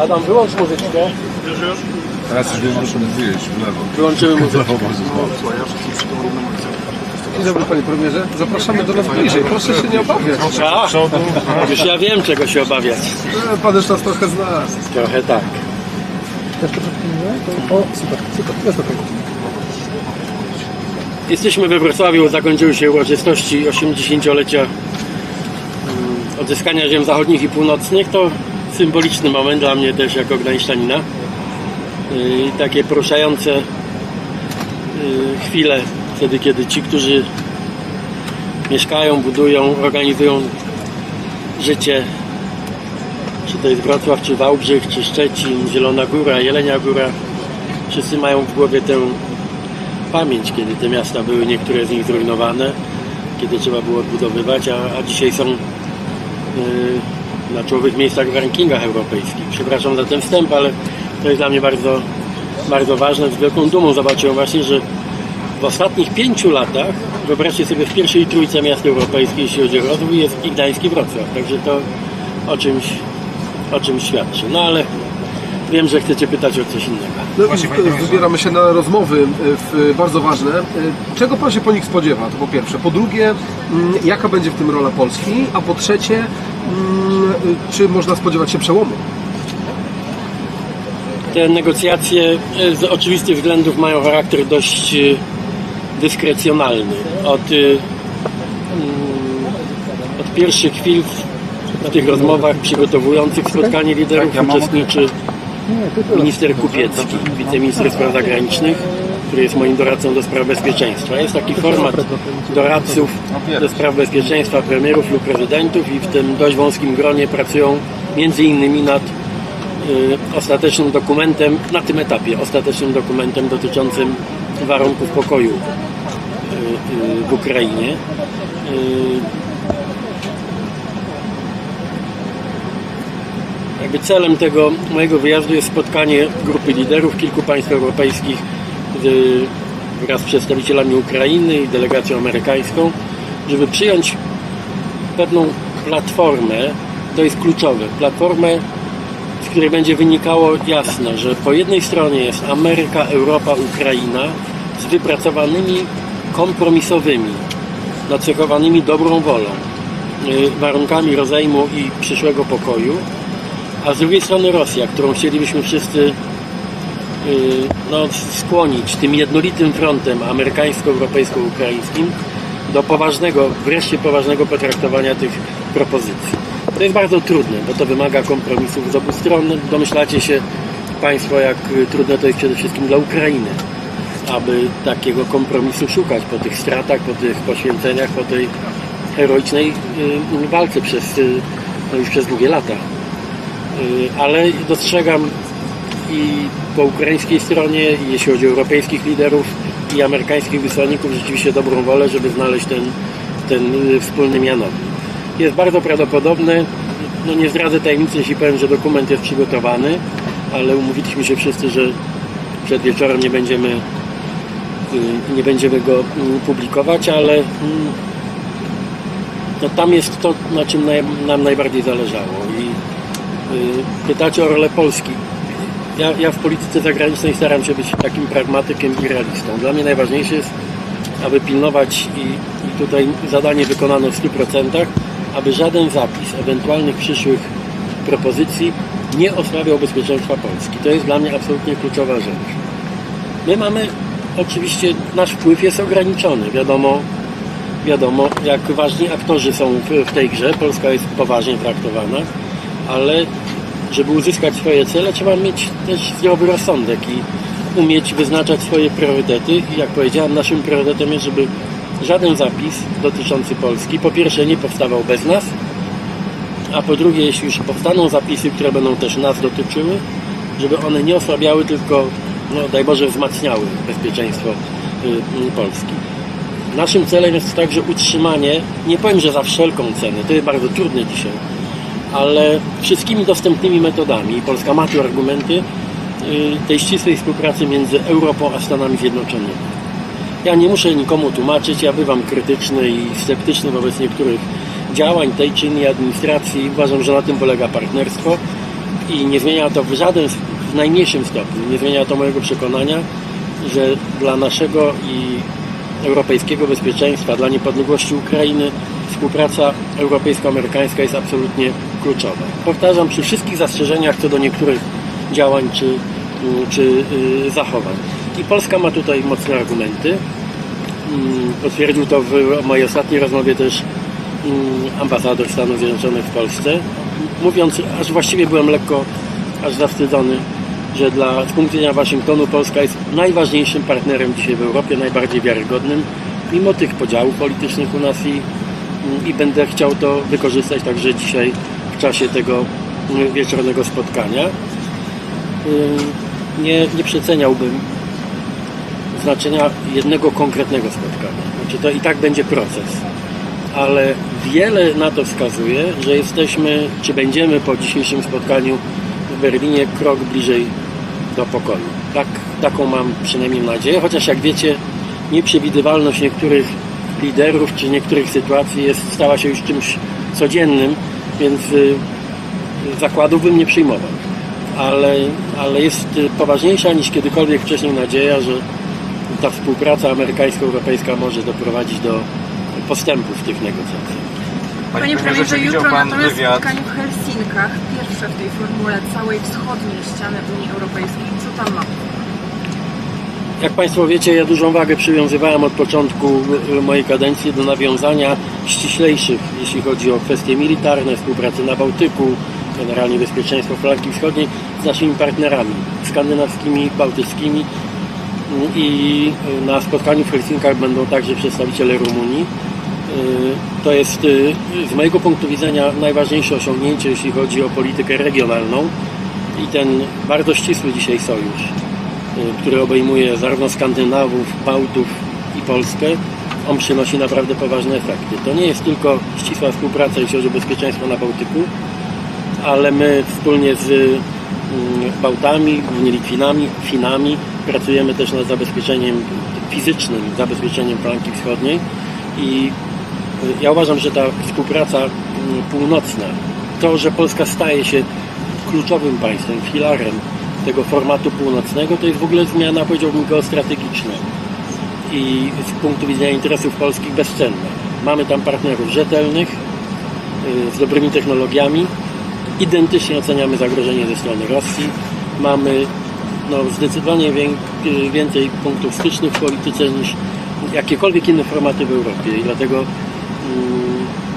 Adam, wyłącz muzyczkę. Teraz już nie muszę wyjeść w lewo. Wyłączymy W muzyczkę. Dzień dobry panie premierze. Zapraszamy do nas bliżej. Proszę się nie obawiać. A, już ja wiem czego się obawiać. E, Pan już nas trochę zna. Trochę tak. O, super, super. Jest okej. Jesteśmy we Wrocławiu, zakończyły się uroczystości 80-lecia mm, odzyskania ziem zachodnich i północnych. To symboliczny moment dla mnie też jako gdańszczanina. Yy, Takie poruszające yy, chwile, wtedy kiedy ci, którzy mieszkają, budują, organizują życie, czy to jest Wrocław, czy Wałbrzych, czy Szczecin, Zielona Góra, Jelenia Góra, wszyscy mają w głowie tę pamięć, kiedy te miasta były niektóre z nich zrujnowane, kiedy trzeba było odbudowywać, a, a dzisiaj są yy, na czołowych miejscach w rankingach europejskich. Przepraszam za ten wstęp, ale to jest dla mnie bardzo, bardzo ważne. Z wielką dumą zobaczyłem właśnie, że w ostatnich pięciu latach, wyobraźcie sobie, w pierwszej trójce miast europejskich, jeśli chodzi o rozwój, jest i Gdańsk, i Wrocław. Także to o czymś, o czymś świadczy. No ale wiem, że chcecie pytać o coś innego. No, wybieramy się na rozmowy e, w, bardzo ważne. E, Czego pan się po nich spodziewa? To po pierwsze. Po drugie, mm, jaka będzie w tym rola Polski? A po trzecie, czy można spodziewać się przełomu? Te negocjacje e, z oczywistych względów mają charakter dość e, dyskrecjonalny. Od, e, mm, od pierwszych chwil w- w tych rozmowach przygotowujących spotkanie liderów uczestniczy minister Kupiecki, wiceminister spraw zagranicznych, który jest moim doradcą do spraw bezpieczeństwa. Jest taki format doradców do spraw bezpieczeństwa premierów lub prezydentów i w tym dość wąskim gronie pracują między innymi nad y, ostatecznym dokumentem, na tym etapie, ostatecznym dokumentem dotyczącym warunków pokoju y, y, w Ukrainie. Y, Jakby celem tego mojego wyjazdu jest spotkanie grupy liderów kilku państw europejskich wraz z przedstawicielami Ukrainy i delegacją amerykańską, żeby przyjąć pewną platformę, to jest kluczowe, platformę, z której będzie wynikało jasno, że po jednej stronie jest Ameryka, Europa, Ukraina z wypracowanymi kompromisowymi, nacechowanymi dobrą wolą, y, warunkami rozejmu i przyszłego pokoju, a z drugiej strony Rosja, którą chcielibyśmy wszyscy no, skłonić tym jednolitym frontem amerykańsko-europejsko-ukraińskim do poważnego, wreszcie poważnego potraktowania tych propozycji. To jest bardzo trudne, bo to wymaga kompromisów z obu stron. Domyślacie się Państwo, jak trudne to jest przede wszystkim dla Ukrainy, aby takiego kompromisu szukać po tych stratach, po tych poświęceniach, po tej heroicznej yy, walce przez, yy, no już przez długie lata. Y, ale dostrzegam i po ukraińskiej stronie, i jeśli chodzi o europejskich liderów i amerykańskich wysłanników, rzeczywiście dobrą wolę, żeby znaleźć ten, ten y, wspólny mianownik. Jest bardzo prawdopodobne, no nie zdradzę tajemnicy, jeśli powiem, że dokument jest przygotowany, ale umówiliśmy się wszyscy, że przed wieczorem nie będziemy, y, nie będziemy go mm, publikować, ale mm, no tam jest to, na czym nam najbardziej zależało. I y, pytacie o rolę Polski. Ja, ja w polityce zagranicznej staram się być takim pragmatykiem i realistą. Dla mnie najważniejsze jest, aby pilnować i, i tutaj zadanie wykonano w 100%, aby żaden zapis ewentualnych przyszłych propozycji nie osłabiał bezpieczeństwa Polski. To jest dla mnie absolutnie kluczowa rzecz. My mamy, oczywiście, nasz wpływ jest ograniczony. Wiadomo, wiadomo, jak ważni aktorzy są w, w tej grze. Polska jest poważnie traktowana, ale żeby uzyskać swoje cele, trzeba mieć też zdrowy rozsądek i umieć wyznaczać swoje priorytety. I jak powiedziałem, naszym priorytetem jest, żeby żaden zapis dotyczący Polski, po pierwsze, nie powstawał bez nas, a po drugie, jeśli już powstaną zapisy, które będą też nas dotyczyły, żeby one nie osłabiały, tylko, no, daj Boże, wzmacniały bezpieczeństwo y, y, Polski. Naszym celem jest także utrzymanie, nie powiem, że za wszelką cenę, to jest bardzo trudne dzisiaj, ale wszystkimi dostępnymi metodami, Polska ma tu argumenty, y, tej ścisłej współpracy między Europą a Stanami Zjednoczonymi. Ja nie muszę nikomu tłumaczyć, ja bywam krytyczny i sceptyczny wobec niektórych działań tej czy innej administracji. Uważam, że na tym polega partnerstwo, I nie zmienia to w żaden, w najmniejszym stopniu, nie zmienia to mojego przekonania, że dla naszego i europejskiego bezpieczeństwa, dla niepodległości Ukrainy współpraca europejsko-amerykańska jest absolutnie kluczowa. Powtarzam, przy wszystkich zastrzeżeniach co do niektórych działań czy, mm, czy y, zachowań. I Polska ma tutaj mocne argumenty. Mm, Potwierdził to w mojej ostatniej rozmowie też mm, ambasador Stanów Zjednoczonych w Polsce, mówiąc, aż właściwie byłem lekko aż zawstydzony, że dla, z punktu widzenia Waszyngtonu Polska jest najważniejszym partnerem dzisiaj w Europie, najbardziej wiarygodnym, mimo tych podziałów politycznych u nas i, i będę chciał to wykorzystać także dzisiaj czasie tego mm, wieczornego spotkania. Nie, nie przeceniałbym znaczenia jednego konkretnego spotkania. Znaczy to i tak będzie proces. Ale wiele na to wskazuje, że jesteśmy, czy będziemy po dzisiejszym spotkaniu w Berlinie krok bliżej do pokoju. Tak, taką mam przynajmniej nadzieję, chociaż jak wiecie, nieprzewidywalność niektórych liderów czy niektórych sytuacji jest, stała się już czymś codziennym, więc y, zakładów bym nie przyjmował. Ale, ale jest y, poważniejsza niż kiedykolwiek wcześniej nadzieja, że ta współpraca amerykańsko-europejska może doprowadzić do postępów w tych negocjacjach. Panie premierze, czy widział jutro pan natomiast wywiad? spotkanie w Helsinkach, pierwsze w tej formule całej wschodniej ściany Unii Europejskiej. Co tam ma? Jak Państwo wiecie, ja dużą wagę przywiązywałem od początku y, mojej kadencji do nawiązania ściślejszych, jeśli chodzi o kwestie militarne, współpracy na Bałtyku, generalnie bezpieczeństwo flanki wschodniej z naszymi partnerami skandynawskimi, bałtyckimi i na spotkaniu w Helsinkach będą także przedstawiciele Rumunii. Y, To jest y, z mojego punktu widzenia najważniejsze osiągnięcie, jeśli chodzi o politykę regionalną i ten bardzo ścisły dzisiaj sojusz y, który obejmuje zarówno Skandynawów, Bałtów i Polskę, on przynosi naprawdę poważne efekty. To nie jest tylko ścisła współpraca, jeśli chodzi o bezpieczeństwo na Bałtyku, ale my wspólnie z mm, Bałtami, głównie Litwinami, Finami, pracujemy też nad zabezpieczeniem fizycznym, zabezpieczeniem flanki wschodniej i y, ja uważam, że ta współpraca mm, północna, to, że Polska staje się kluczowym państwem, filarem tego formatu północnego, to jest w ogóle zmiana, powiedziałbym, geostrategiczna i z punktu widzenia interesów polskich bezcenna. Mamy tam partnerów rzetelnych, y, z dobrymi technologiami, identycznie oceniamy zagrożenie ze strony Rosji, mamy no, zdecydowanie y, więcej punktów stycznych w polityce niż jakiekolwiek inne formaty w Europie. I dlatego mm,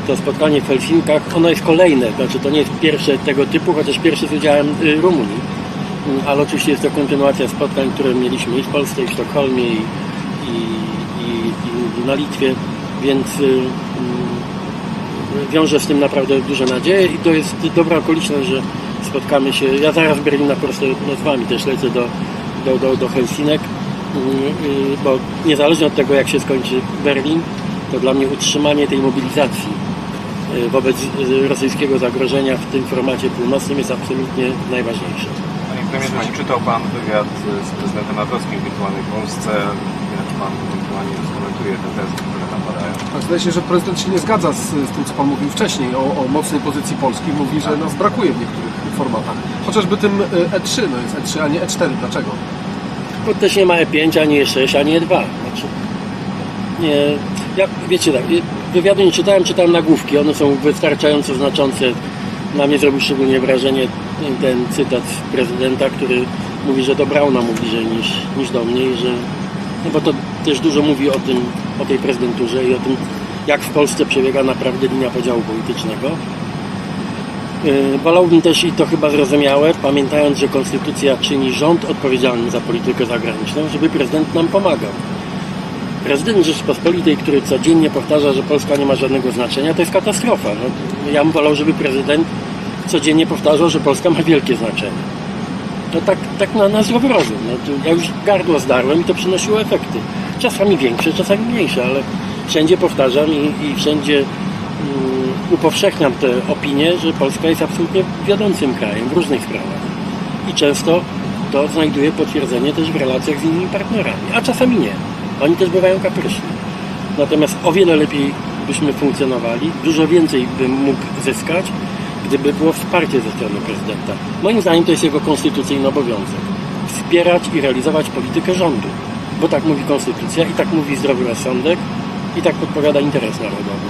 to spotkanie w Helsinkach, ono jest kolejne, znaczy to nie jest pierwsze tego typu, chociaż pierwsze z udziałem y, Rumunii, ale oczywiście jest to kontynuacja spotkań, które mieliśmy i w Polsce, i w Sztokholmie, i, i, i, na Litwie, więc y, mm, wiąże z tym naprawdę duże nadzieje i to jest dobra okoliczność, że spotkamy się. Ja zaraz z Berlina prosto no, z Wami też lecę do, do, do, do Helsinek, mm, y, bo niezależnie od tego, jak się skończy Berlin, to dla mnie utrzymanie tej mobilizacji y, wobec y, rosyjskiego zagrożenia w tym formacie północnym jest absolutnie najważniejsze. Panie premierze, czy czytał Pan wywiad z prezydentem natowskim w wirtualnej Polsce? Jak Pan ewentualnie skomentuje te tezy, które tam padają? Tak, Zdaje się, że prezydent się nie zgadza z, z tym, co Pan mówił wcześniej o, o mocnej pozycji Polski. Mówi, że nas brakuje w niektórych formatach. Chociażby tym y, E3, no jest E3, a nie E4. Dlaczego? Bo też nie ma E5, ani E6, ani E2. Znaczy, nie, ja, wiecie tak, wywiadu nie czytałem, czytałem nagłówki, one są wystarczająco znaczące. Na mnie zrobił szczególnie wrażenie ten cytat prezydenta, który mówi, że do Brauna mu bliżej niż, niż do mnie i że, no bo to też dużo mówi o tym, o tej prezydenturze i o tym, jak w Polsce przebiega naprawdę linia podziału politycznego. Yy, Wolałbym też, i to chyba zrozumiałe, pamiętając, że Konstytucja czyni rząd odpowiedzialny za politykę zagraniczną, żeby prezydent nam pomagał. Prezydent Rzeczypospolitej, który codziennie powtarza, że Polska nie ma żadnego znaczenia, to jest katastrofa. No, ja bym wolał, żeby prezydent codziennie powtarzał, że Polska ma wielkie znaczenie. No tak, tak na, na zdrowy rozum. No, to ja już gardło zdarłem i to przynosiło efekty. Czasami większe, czasami mniejsze, ale wszędzie powtarzam i, i wszędzie mm, upowszechniam tę opinię, że Polska jest absolutnie wiodącym krajem w różnych sprawach. I często to znajduje potwierdzenie też w relacjach z innymi partnerami, a czasami nie. Oni też bywają kapryśni. Natomiast o wiele lepiej byśmy funkcjonowali, dużo więcej bym mógł zyskać, gdyby było wsparcie ze strony prezydenta. Moim zdaniem to jest jego konstytucyjny obowiązek. Wspierać i realizować politykę rządu. Bo tak mówi konstytucja i tak mówi zdrowy rozsądek i tak podpowiada interes narodowy.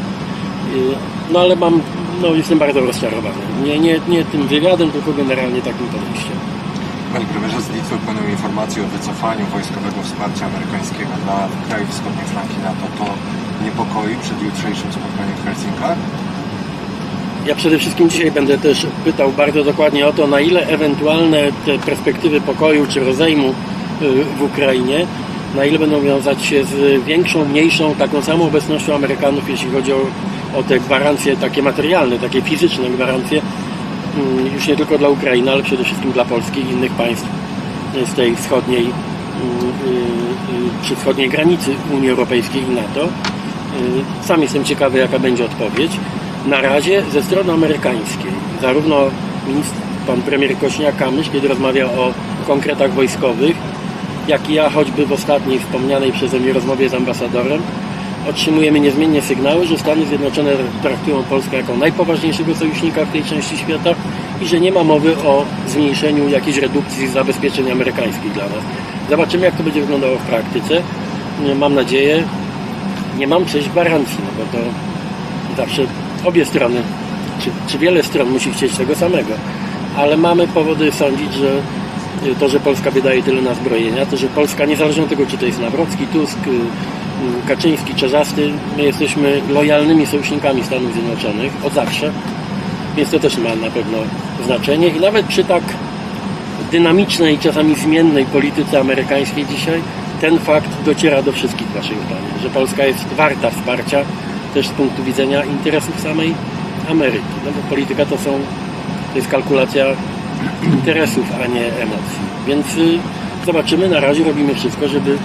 Yy, No ale mam, no jestem bardzo rozczarowany. Nie, nie, nie tym wywiadem, tylko generalnie takim podejściem. Panie premierze, z Litwy płyną informacje o wycofaniu wojskowego wsparcia amerykańskiego dla krajów wschodniej flanki NATO. To niepokoi przed jutrzejszym spotkaniem w Helsinkach? Ja przede wszystkim dzisiaj będę też pytał bardzo dokładnie o to, na ile ewentualne te perspektywy pokoju czy rozejmu y, w Ukrainie, na ile będą wiązać się z większą, mniejszą, taką samą obecnością Amerykanów, jeśli chodzi o, o te gwarancje takie materialne, takie fizyczne gwarancje, mm, już nie tylko dla Ukrainy, ale przede wszystkim dla Polski i innych państw z tej wschodniej, mm, y, y, przy wschodniej granicy Unii Europejskiej i NATO. Sam jestem ciekawy, jaka będzie odpowiedź. Na razie ze strony amerykańskiej, zarówno pan premier Kośniak-Kamysz, kiedy rozmawiał o konkretach wojskowych, jak i ja choćby w ostatniej wspomnianej przeze mnie rozmowie z ambasadorem, otrzymujemy niezmiennie sygnały, że Stany Zjednoczone traktują Polskę jako najpoważniejszego sojusznika w tej części świata i że nie ma mowy o zmniejszeniu jakiejś redukcji zabezpieczeń amerykańskich dla nas. Zobaczymy, jak to będzie wyglądało w praktyce. Mam nadzieję, nie mam przecież gwarancji, no bo to zawsze obie strony, czy, czy wiele stron musi chcieć tego samego, ale mamy powody sądzić, że y, to, że Polska wydaje tyle na zbrojenia, to, że Polska, niezależnie od tego, czy to jest Nawrocki, Tusk, y, y, Kaczyński, Czerzasty, my jesteśmy lojalnymi sojusznikami Stanów Zjednoczonych od zawsze, więc to też ma na pewno znaczenie. I nawet przy tak dynamicznej, czasami zmiennej polityce amerykańskiej dzisiaj, ten fakt dociera do wszystkich w Waszyngtonie, że Polska jest warta wsparcia też z punktu widzenia interesów samej Ameryki. No bo polityka to są, to jest kalkulacja interesów, a nie emocji. Więc y, zobaczymy, na razie robimy wszystko, żeby,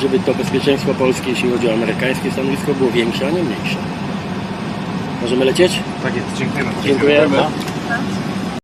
żeby to bezpieczeństwo polskie, jeśli chodzi o amerykańskie stanowisko, było większe, a nie mniejsze. Możemy lecieć? Tak jest, dziękujemy. Dziękujemy. Tak?